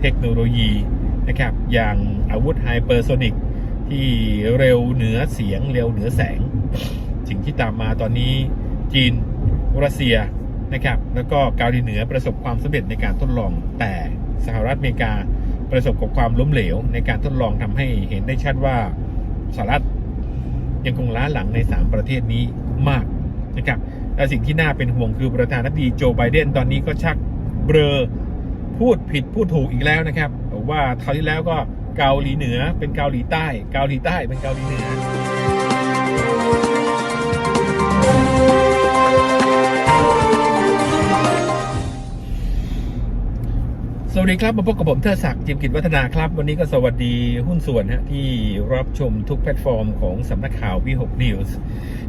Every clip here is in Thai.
เทคโนโลยีนะครับอย่างอาวุธไฮเปอร์โซนิกที่เร็วเหนือเสียงเร็วเหนือแสง สิ่งที่ตามมาตอนนี้จีนรัสเซียนะครับแล้วก็เกาหลีเหนือประสบความสำเร็จในการทดลอง แต่สหรัฐอเมริกาประสบกับความล้มเหลว ในการทดลองทำให้เห็นได้ชัดว่าสหรัฐยังคงล้าหลังใน 3 ประเทศนี้มากนะครับและสิ่งที่น่าเป็นห่วงคือประธานาธิบดีโจไบเดนตอนนี้ก็ชักเบลอ พูดผิดพูดถูกอีกแล้วนะครับว่าคราวที่แล้วก็เกาหลีเหนือเป็นเกาหลีใต้ เกาหลีใต้เป็นเกาหลีเหนือสวัสดีครับมาพบกับผมเทอศักดิ์จิมกิจวัฒนาครับ วันนี้ก็สวัสดีหุ้นส่วนฮะที่รับชมทุกแพลตฟอร์มของสำนักข่าววิหกนิวส์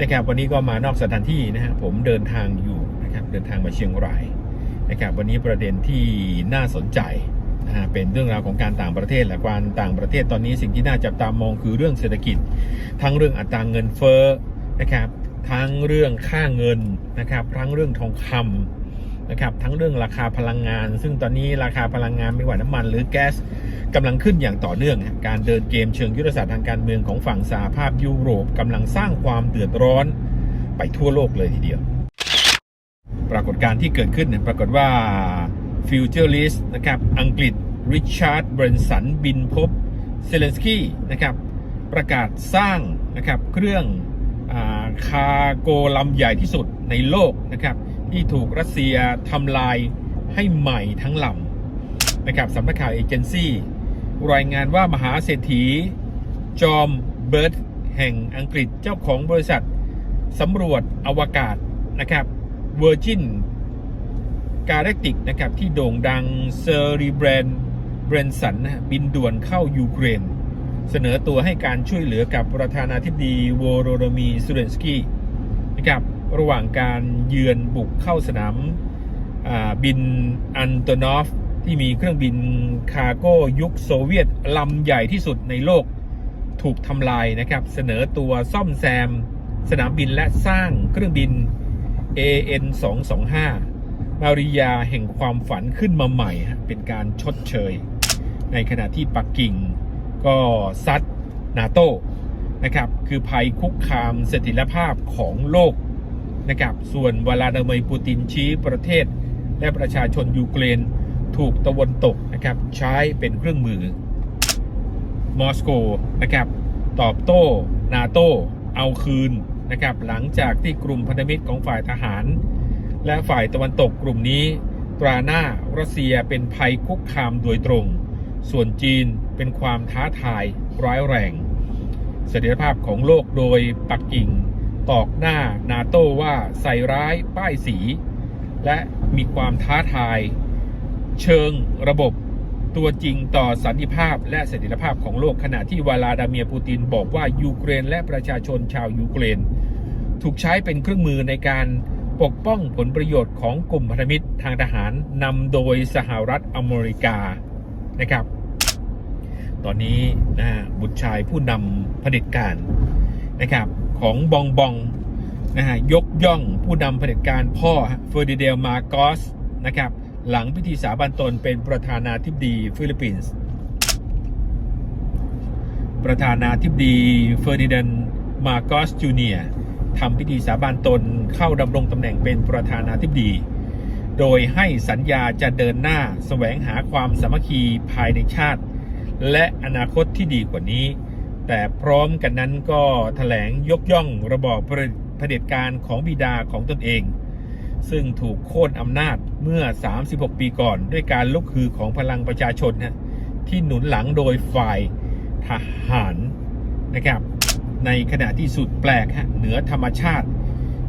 นะครับวันนี้ก็มานอกสถานที่นะฮะผมเดินทางอยู่นะครับเดินทางมาเชียงราย นะครับวันนี้ประเด็นที่น่าสนใจนะฮะเป็นเรื่องราวของการต่างประเทศและการต่างประเทศตอนนี้สิ่งที่น่าจับตามองคือเรื่องเศรษฐกิจ ทั้งเรื่องอัตราเงินเฟ้อนะครับทั้งเรื่องค่าเงินนะครับทั้งเรื่องทองคำนะครับทั้งเรื่องราคาพลังงาน ซึ่งตอนนี้ราคาพลังงานไม่ว่าน้ำมัน หรือแก๊สกำลังขึ้นอย่างต่อเนื่อง การเดินเกมเชิงยุทธศาสตร์ทางการเมืองของฝั่งสหภาพยุโรปกำลังสร้างความเดือดร้อนไปทั่วโลกเลยทีเดียว ปรากฏการณ์ที่เกิดขึ้นเนี่ยปรากฏว่าฟิวเจอร์ลิสต์นะครับอังกฤษริชาร์ดเบรนสันบินพบเซเลนสกี้นะครับประกาศสร้างนะครับเครื่องอาคาโกลำใหญ่ที่สุดในโลกนะครับที่ถูกรัสเซียทำลายให้ใหม่ทั้งลำนะครับสำนักข่าวเอเจนซี่รายงานว่ามหาเศรษฐี จอมเบิร์ดแห่งอังกฤษเจ้าของบริษัทสำรวจอวกาศนะครับ Virgin Galactic นะครับ ที่โด่งดังเซอร์รีแบรนเบรนสันบินด่วนเข้ายูเครน เสนอตัวให้การช่วยเหลือกับประธานาธิบดีโวโรโดมีซูเรนสกี้นะครับระหว่างการเยือนบุกเข้าสนามบินอันโตนอฟ ที่มีเครื่องบินคาร์โก้ยุคโซเวียตลำใหญ่ที่สุดในโลกถูกทำลายนะครับ เสนอตัวซ่อมแซม สนามบินและสร้างเครื่องบิน AN 225มาริยาแห่งความฝันขึ้นมาใหม่ เป็นการชดเชย ในขณะที่ปักกิ่งก็ซัดนาโต้นะครับ คือภัยคุกคามเสถียรภาพของโลกนะครับ ส่วนวลาดิเมียร์ปูตินชี้ประเทศ และประชาชนยูเครนถูกตะวันตกนะครับใช้เป็นเครื่องมือ มอสโกนะครับ ตอบโต้ นาโต้เอาคืน นะครับหลังจากที่กลุ่มพันธมิตรของฝ่ายทหาร และฝ่ายตะวันตกกลุ่มนี้ตราหน้ารัสเซียเป็นภัยคุกคามโดยตรง ส่วนจีนเป็นความท้าทายร้ายแรงเสถียรภาพของโลกโดยปักกิ่ง ตอกหน้านาโต้ว่าใส่ร้ายป้ายสี และมีความท้าทาย เชิงระบบ ตัวจริงต่อสันติภาพและเสถียรภาพของโลกขณะที่วลาดาเมียปูตินบอกว่ายูเครนและประชาชนชาวยูเครน ถูกใช้เป็นเครื่องมือในการปกป้องผลประโยชน์ของกลุ่มพันธมิตรทางทหารนำโดยสหรัฐอเมริกานะครับ ตอนนี้นะฮะบุตรชายผู้นำเผด็จการนะครับของบองบองนะฮะยกย่องผู้นำเผด็จการพ่อเฟอร์ดิเดลมาโกสนะครับ หลังพิธีสาบานตนเป็นประธานาธิบดีฟิลิปปินส์ ประธานาธิบดีเฟอร์ดินานด์มาโกสจูเนียทำพิธีสาบานตนเข้าดำรงตำแหน่งเป็นประธานาธิบดี โดยให้สัญญาจะเดินหน้าแสวงหาความสามัคคีภายในชาติ และอนาคตที่ดีกว่านี้ แต่พร้อมกันนั้นก็ถแถลงยกย่องระบอบเผด็จการของบิดาของตนเอง ซึ่งถูกโค่นอำนาจเมื่อ 36 ปีก่อน ด้วยการลุกฮือของพลังประชาชนฮะที่หนุนหลังโดยฝ่ายทหารนะครับ ในขณะที่สุดแปลกฮะเหนือธรรมชาติ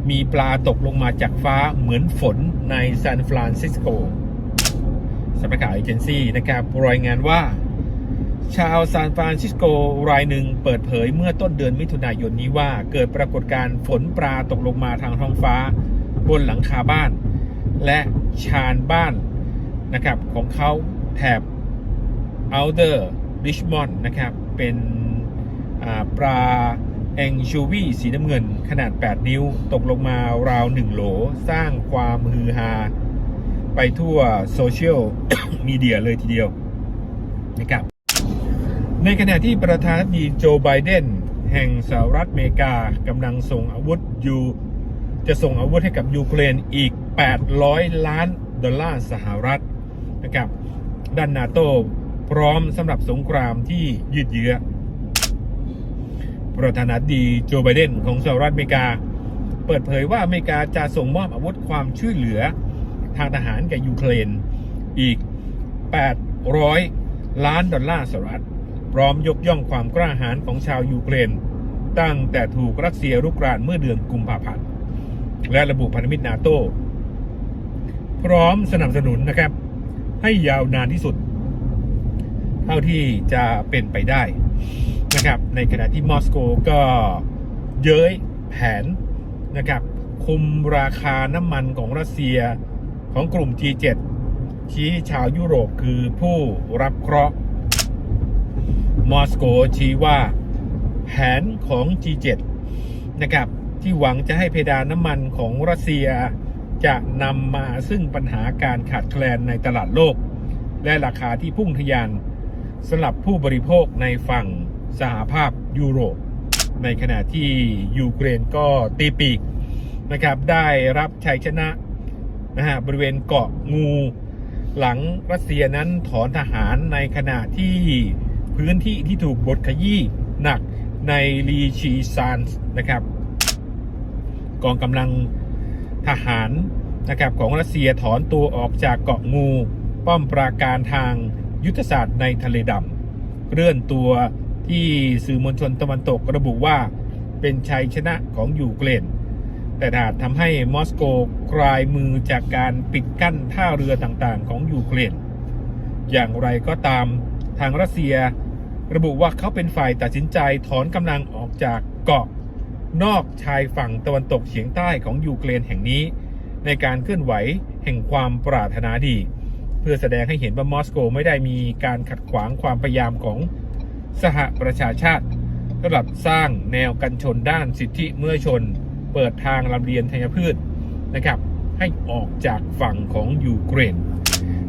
มีปลาตกลงมาจากฟ้าเหมือนฝนในซานฟรานซิสโกสำนักข่าวเอเจนซี่นะครับรายงานว่า ชาวซานฟรานซิสโกรายหนึ่งเปิดเผยเมื่อต้นเดือนมิถุนายนนี้ว่าเกิดปรากฏการณ์ฝนปลาตกลงมาทางท้องฟ้า บนหลังคาบ้าน และชานบ้านนะครับของเขาแถบ Outer Richmond นะครับ เป็นปลาแองชูวีสีน้ำเงินขนาด 8 นิ้วตกลงมาราว 1 โหล สร้างความฮือฮา ไปทั่วโซเชียลมีเดียเลยทีเดียวนะครับในขณะที่ประธานาธิบดีโจไบเดนแห่งสหรัฐอเมริกากำลังส่งอาวุธยู จะส่งอาวุธให้กับยูเครนอีก 800 ล้านดอลลาร์สหรัฐนะครับด้านนาโตพร้อมสำหรับสงครามที่ยืดเยื้อ ประธานาธิบดีโจไบเดนของสหรัฐอเมริกา เปิดเผยว่าอเมริกาจะส่งมอบอาวุธความช่วยเหลือทางทหารแก่ยูเครนอีก 800 ล้านดอลลาร์สหรัฐ พร้อมยกย่องความกล้าหาญของชาวยูเครน ตั้งแต่ถูกรัสเซียรุกรานเมื่อเดือนกุมภาพันธ์ และระบุพันธมิตรนาโต้พร้อมสนับสนุนนะครับ ให้ยาวนานที่สุด เท่าที่จะเป็นไปได้นะครับ ในขณะที่มอสโกก็เย้ยแผนนะครับ คุมราคาน้ำมันของรัสเซียของกลุ่ม G7 ชี้ชาวยุโรปคือผู้รับเคราะห์มอสโกชี้ว่าแผนของ G7 นะครับ ที่หวังจะให้เพดานน้ำมันของรัสเซีย จะนำมาซึ่งปัญหาการขาดแคลนในตลาดโลก และราคาที่พุ่งทะยานสำหรับผู้บริโภคในฝั่งสหภาพยุโรป ในขณะที่ยูเครนก็ตีปีกนะครับได้รับชัยชนะนะฮะบริเวณเกาะงูหลังรัสเซียนั้นถอนทหารในขณะที่พื้นที่ที่ถูกบดขยี้หนักในลีชีซานส์นะครับ กองกำลังทหารนะครับของรัสเซียถอนตัวออกจากเกาะงู ป้อมปราการทางยุทธศาสตร์ในทะเลดำเลื่อนตัวที่สื่อมวลชนตะวันตกระบุว่าเป็นชัยชนะของยูเครนแต่อาจทำให้มอสโกคลายมือจากการปิดกั้นท่าเรือต่างๆ ของยูเครนอย่างไรก็ตามทางรัสเซีย ระบุว่าเขาเป็นฝ่ายตัดสินใจถอนกำลังออกจากเกาะ นอกชายฝั่งตะวันตกเฉียงใต้ของยูเครนแห่งนี้ ในการเคลื่อนไหวแห่งความปรารถนาดี เพื่อแสดงให้เห็นว่ามอสโกไม่ได้มีการขัดขวางความพยายามของสหประชาชาติสำหรับสร้างแนวกันชนด้านสิทธิเมื่อชน เปิดทางลำเลียงธัญพืชนะครับ ให้ออกจากฝั่งของยูเครน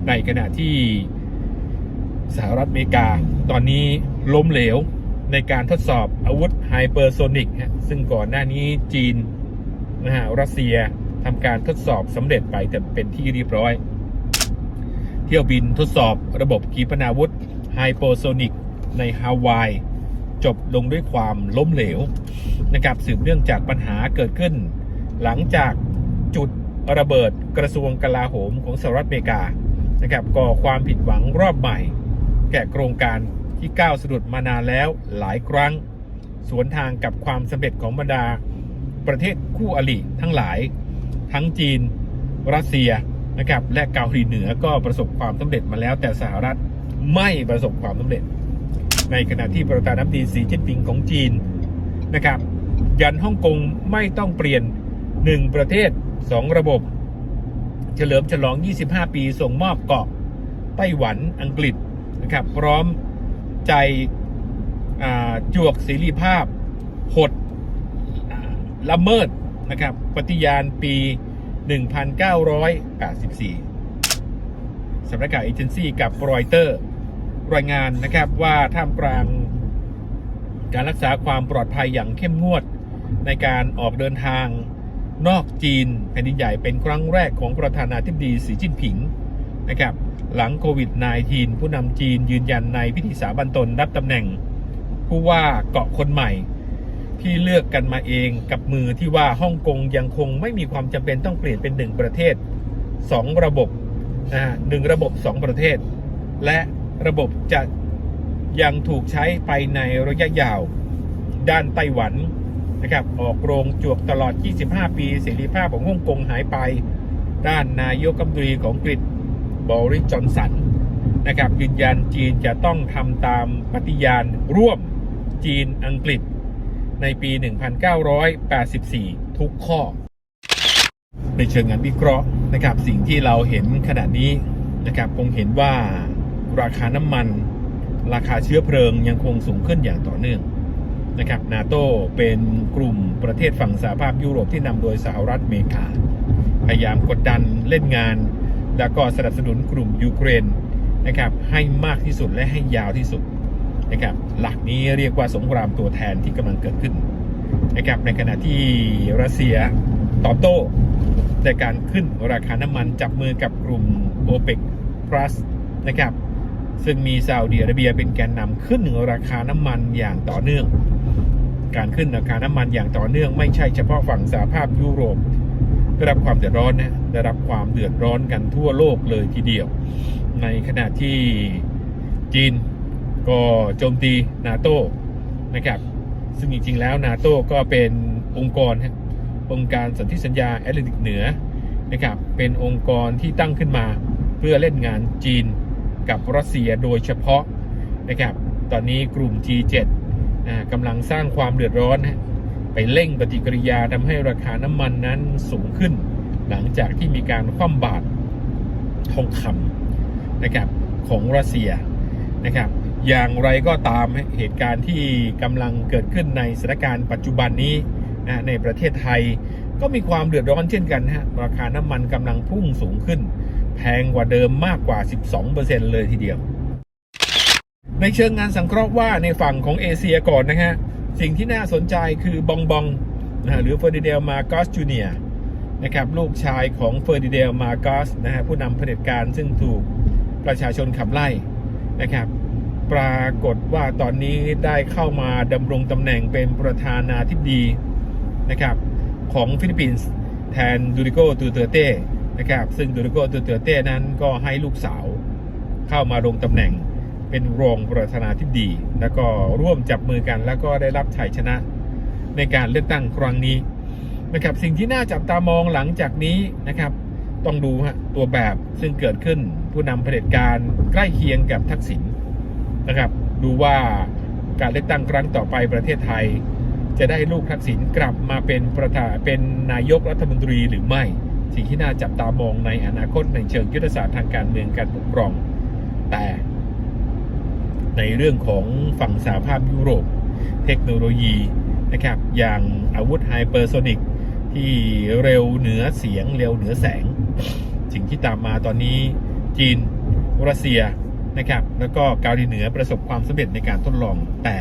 ในขณะที่สหรัฐอเมริกาตอนนี้ล้มเหลว ในการทดสอบอาวุธไฮเปอร์โซนิกฮะซึ่งก่อนหน้านี้จีนนะฮะรัสเซียทำการทดสอบสำเร็จไปแต่เป็นที่เรียบร้อย เที่ยวบินทดสอบระบบขีปนาวุธไฮเปอร์โซนิกในฮาวาย จบลงด้วยความล้มเหลวนะครับสืบเนื่องจากปัญหาเกิดขึ้น หลังจากจุดระเบิดกระทรวงกลาโหมของสหรัฐอเมริกานะครับก่อความผิดหวังรอบใหม่ แก่โครงการ ที่ก้าวสะดุดมานานแล้วหลายครั้ง สวนทางกับความสำเร็จของบรรดา ประเทศคู่อริทั้งหลาย ทั้งจีน รัสเซียนะครับและเกาหลีเหนือก็ประสบความสำเร็จมาแล้ว แต่สหรัฐไม่ประสบความสำเร็จ ในขณะที่ประธานาธิบดีสีจิ้นผิงของจีนนะครับ ยันฮ่องกงไม่ต้องเปลี่ยน 1 ประเทศ 2 ระบบ เฉลิมฉลอง 25 ปีส่งมอบเกาะไต้หวันอังกฤษนะครับ พร้อม ใจจวกเสรีภาพ หดละเมิดนะครับ ปฏิญาณปี 1984 สำนักข่าวเอเจนซี่กับรอยเตอร์ รายงานนะครับว่าท่ามกลางการรักษาความปลอดภัยอย่างเข้มงวด ในการออกเดินทางนอกจีนแผ่นดินใหญ่เป็นครั้งแรกของประธานาธิบดีสีจิ้นผิงนะครับ หลังโควิด -19 ผู้นำจีนยืนยันในพิธีสาบันตนรับตำแหน่ง ผู้ว่าเกาะคนใหม่ ที่เลือกกันมาเองกับมือที่ว่าฮ่องกงยังคงไม่มีความจำเป็นต้องเปลี่ยนเป็นหนึ่งประเทศสองระบบนะฮะหนึ่งระบบสองประเทศ และระบบจะยังถูกใช้ไปในระยะยาว ด้านไต้หวันนะครับออกโรงจวกตลอด 25 ปีเสรีภาพของฮ่องกงหายไป ด้านนายกรัมนตรีของอังกฤษ บริจอนสันนะครับยืนยันจีนจะต้องทำตามปฏิญาณร่วมจีนอังกฤษในปี 1984 ทุกข้อ ในเชิงงานวิเคราะห์นะครับสิ่งที่เราเห็นขณะนี้นะครับคงเห็นว่าราคาน้ำมัน ราคาเชื้อเพลิงยังคงสูงขึ้นอย่างต่อเนื่องนะครับนาโตเป็นกลุ่มประเทศฝั่งสหภาพยุโรปที่นำโดยสหรัฐอเมริกา พยายามกดดันเล่นงาน แล้วก็สนับสนุนกลุ่มยูเครนนะครับให้มากที่สุดและให้ยาวที่สุดนะครับหลักนี้เรียกว่าสงครามตัวแทนที่กำลังเกิดขึ้นนะครับในขณะที่รัสเซียตอบโต้ในการขึ้นราคาน้ำมันจับมือกับกลุ่ม o p e c Plus นะครับซึ่งมีซาอุดิอาระเบียเป็นแกนนำขึ้นราคาน้ำมันอย่างต่อเนื่อง การขึ้นราคาน้ำมันอย่างต่อเนื่องไม่ใช่เฉพาะฝั่งสหภาพยุโรป ได้รับความเดือดร้อนนะได้รับความเดือดร้อนกันทั่วโลกเลยทีเดียว ในขณะที่จีนก็โจมตีนาโต้นะครับ ซึ่งจริงๆแล้วนาโต้ก็เป็นองค์กรฮะองค์การสนธิสัญญาแอตแลนติกเหนือนะครับเป็นองค์กรที่ตั้งขึ้นมาเพื่อเล่นงานจีนกับรัสเซียโดยเฉพาะนะครับ ตอนนี้กลุ่ม G7 อ่ากำลังสร้างความเดือดร้อนฮะ ไปเร่งปฏิกิริยาทำให้ราคาน้ำมันนั้นสูงขึ้น หลังจากที่มีการคว่ำบาตรทองคำนะครับของรัสเซียนะครับอย่างไรก็ตามเหตุการณ์ที่กำลังเกิดขึ้นในสถานการณ์ปัจจุบันนี้นะในประเทศไทยก็มีความเดือดร้อนเช่นกันฮะราคาน้ำมันกำลังพุ่งสูงขึ้น แพงกว่าเดิมมากกว่า 12%เลยทีเดียว ในเชิงงานสังเคราะห์ว่าในฝั่งของเอเชียก่อนนะฮะ สิ่งที่น่าสนใจคือบองบองนะหรือเฟอร์ดิเดลมาโกสจูเนียนะครับลูกชายของเฟอร์ดิเดลมาโกสนะฮะผู้นำเผด็จการซึ่งถูกประชาชนขับไล่นะครับปรากฏว่าตอนนี้ได้เข้ามาดำรงตำแหน่งเป็นประธานาธิบดีนะครับของฟิลิปปินส์แทนดูริโกตูเตเต้นะครับซึ่งดูริโกตูเตเต้นั้นก็ให้ลูกสาวเข้ามาลงตำแหน่ง เป็นรองประธานาธิบดี แล้วก็ร่วมจับมือกันแล้วก็ได้รับชัยชนะในการเลือกตั้งครั้งนี้นะครับสิ่งที่น่าจับตามองหลังจากนี้นะครับ ต้องดูฮะตัวแบบซึ่งเกิดขึ้นผู้นำเผด็จการใกล้เคียงกับทักษิณนะครับ ดูว่าการเลือกตั้งครั้งต่อไปประเทศไทย จะได้ลูกทักษิณกลับมาเป็นประธานเป็นนายกรัฐมนตรีหรือไม่ สิ่งที่น่าจับตามองในอนาคตในเชิงยุทธศาสตร์ทางการเมืองการปกครอง แต่ ในเรื่องของฝั่งสหภาพยุโรป เทคโนโลยีนะครับอย่างอาวุธไฮเปอร์โซนิกที่เร็วเหนือเสียงเร็วเหนือแสง สิ่งที่ตามมาตอนนี้จีนรัสเซียนะครับแล้วก็เกาหลีเหนือประสบความสำเร็จในการทดลอง แต่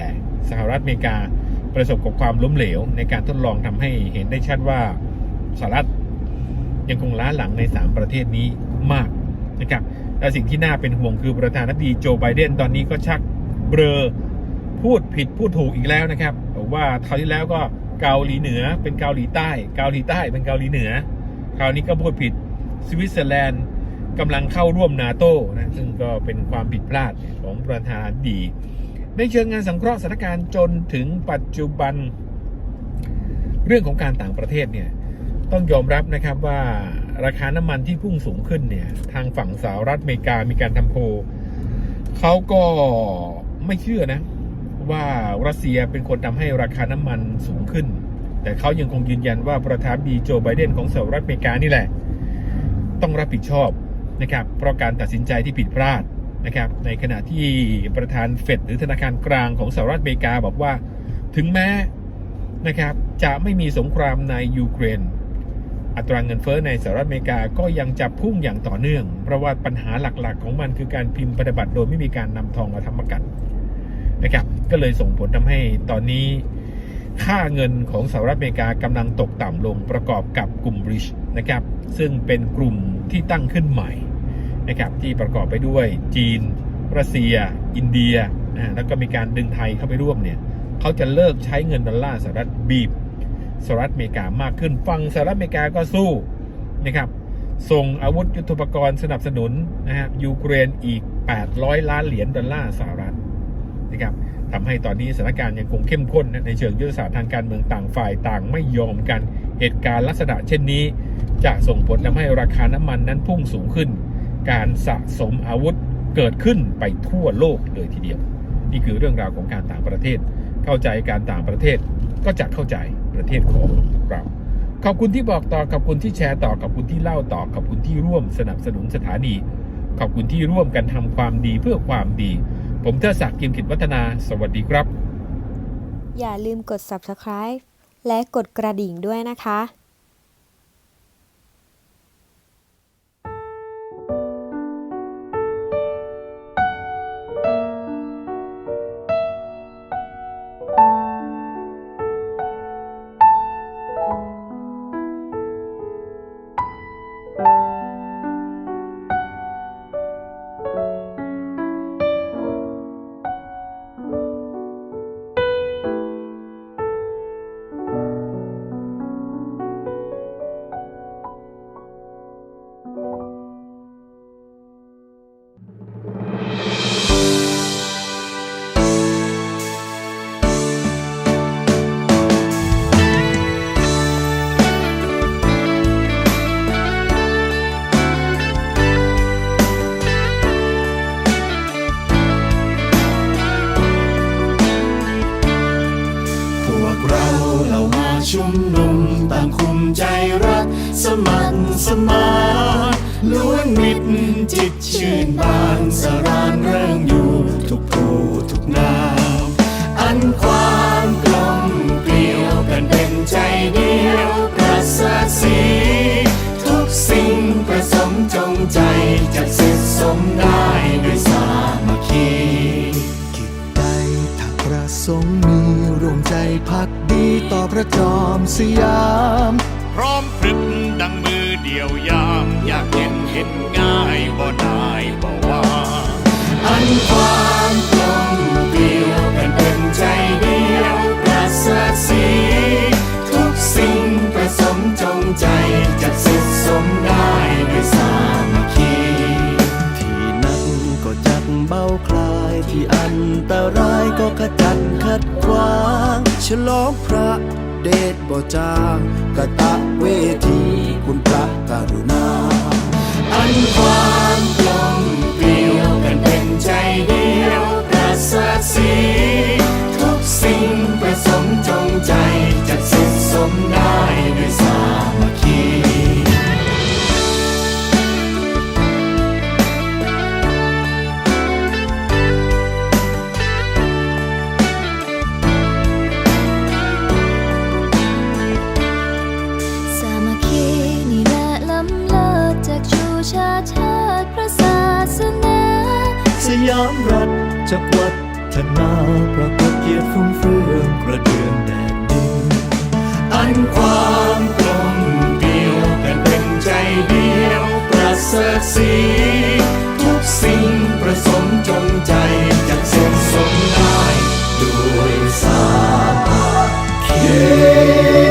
สหรัฐอเมริกาประสบกับความล้มเหลว ในการทดลองทำให้เห็นได้ชัดว่าสหรัฐยังคงล้าหลังใน 3 ประเทศนี้มากนะครับ และสิ่งที่น่าเป็นห่วงคือประธานาธิบดีโจไบเดนตอนนี้ก็ชักเบลอพูดผิดพูดถูกอีกแล้วนะครับว่าคราวที่แล้วก็เกาหลีเหนือเป็นเกาหลีใต้ เกาหลีใต้เป็นเกาหลีเหนือ คราวนี้ก็พูดผิดสวิตเซอร์แลนด์กำลังเข้าร่วมนาโต้นะซึ่งก็เป็นความผิดพลาดของประธานาธิบดี ในเชิงงานสังเคราะห์สถานการณ์จนถึงปัจจุบัน เรื่องของการต่างประเทศเนี่ยต้องยอมรับนะครับว่า ราคาน้ำมันที่พุ่งสูงขึ้นเนี่ย ทางฝั่งสหรัฐอเมริกามีการทำโพลเขาก็ไม่เชื่อนะ ว่ารัสเซียเป็นคนทำให้ราคาน้ำมันสูงขึ้น แต่เขายังคงยืนยันว่าประธานาธิบดีโจไบเดนของสหรัฐอเมริกานี่แหละ ต้องรับผิดชอบนะครับ เพราะการตัดสินใจที่ผิดพลาดนะครับ ในขณะที่ประธานเฟดหรือธนาคารกลางของสหรัฐอเมริกาบอกว่าถึงแม้นะครับจะไม่มีสงครามในยูเครน อัตราเงินเฟ้อในสหรัฐอเมริกาก็ยังจะพุ่งอย่างต่อเนื่อง เพราะว่าปัญหาหลักๆ ของมันคือการพิมพ์พันธบัตรโดยไม่มีการนำทองมาทำประกันนะครับ ก็เลยส่งผลทำให้ตอนนี้ ค่าเงินของสหรัฐอเมริกากำลังตกต่ำลงประกอบกับกลุ่มบริชนะครับ ซึ่งเป็นกลุ่มที่ตั้งขึ้นใหม่นะครับที่ประกอบไปด้วยจีน รัสเซีย อินเดียนะแล้วก็มีการดึงไทยเข้าไปร่วมเนี่ยเขาจะเลิกใช้เงินดอลลาร์สหรัฐบีบ สหรัฐอเมริกามากขึ้นฝั่งสหรัฐอเมริกาก็สู้นะครับส่งอาวุธยุทโธปกรณ์สนับสนุนนะฮะยูเครนอีก 800 ล้านเหรียญดอลลาร์สหรัฐนะครับทำให้ตอนนี้สถานการณ์ยังคงเข้มข้นในเชิงยุทธศาสตร์ทางการเมืองต่างฝ่ายต่างไม่ยอมกันเหตุการณ์ลักษณะเช่นนี้ จะส่งผลทำให้ราคาน้ำมันนั้นพุ่งสูงขึ้น การสะสมอาวุธเกิดขึ้นไปทั่วโลกเลยทีเดียว นี่คือเรื่องราวของการต่างประเทศ เข้าใจการต่างประเทศก็จะเข้าใจ ประเทศของเราขอบคุณที่บอกต่อขอบคุณที่แชร์ต่อขอบคุณที่เล่าต่อขอบคุณที่ร่วมสนับสนุนสถานี ขอบคุณที่ร่วมกันทำความดีเพื่อความดี ผมเทอศักดิ์กิมกิจวัฒนา สวัสดีครับ อย่าลืมกด subscribe และกดกระดิ่งด้วยนะคะ พระจอมสยาม พร้อมพรึบดังมือเดียวยาม อยากเห็นเห็นง่ายบ่ได้บ่ว่า อันความกลมเกลียวกันเป็นใจเดียวประเสริฐสีทุกสิ่งประสมจงใจจะเสร็จสมได้ด้วยสามัคคีที่นั่นก็จักเบาคลายที่อันตรายก็ขจัดขัดขวาง ฉลองพระเดชบ่จางกะตะเวที คุณพระกรุณา อันความกลมเกลียวกันเป็นใจเดียวประเสริฐสีทุกสิ่งประสมจงใจจะเสร็จสมได้ด้วยสามัค จักวัฒนาประกอบเกียรติฟุ้งเฟืองกระเดืองแดนดินอันความกลมเกลียวกันเป็นใจเดียวประเสริฐสีทุกสิ่งประสมจงใจจะเสร็จสมได้ด้วยสามัคคี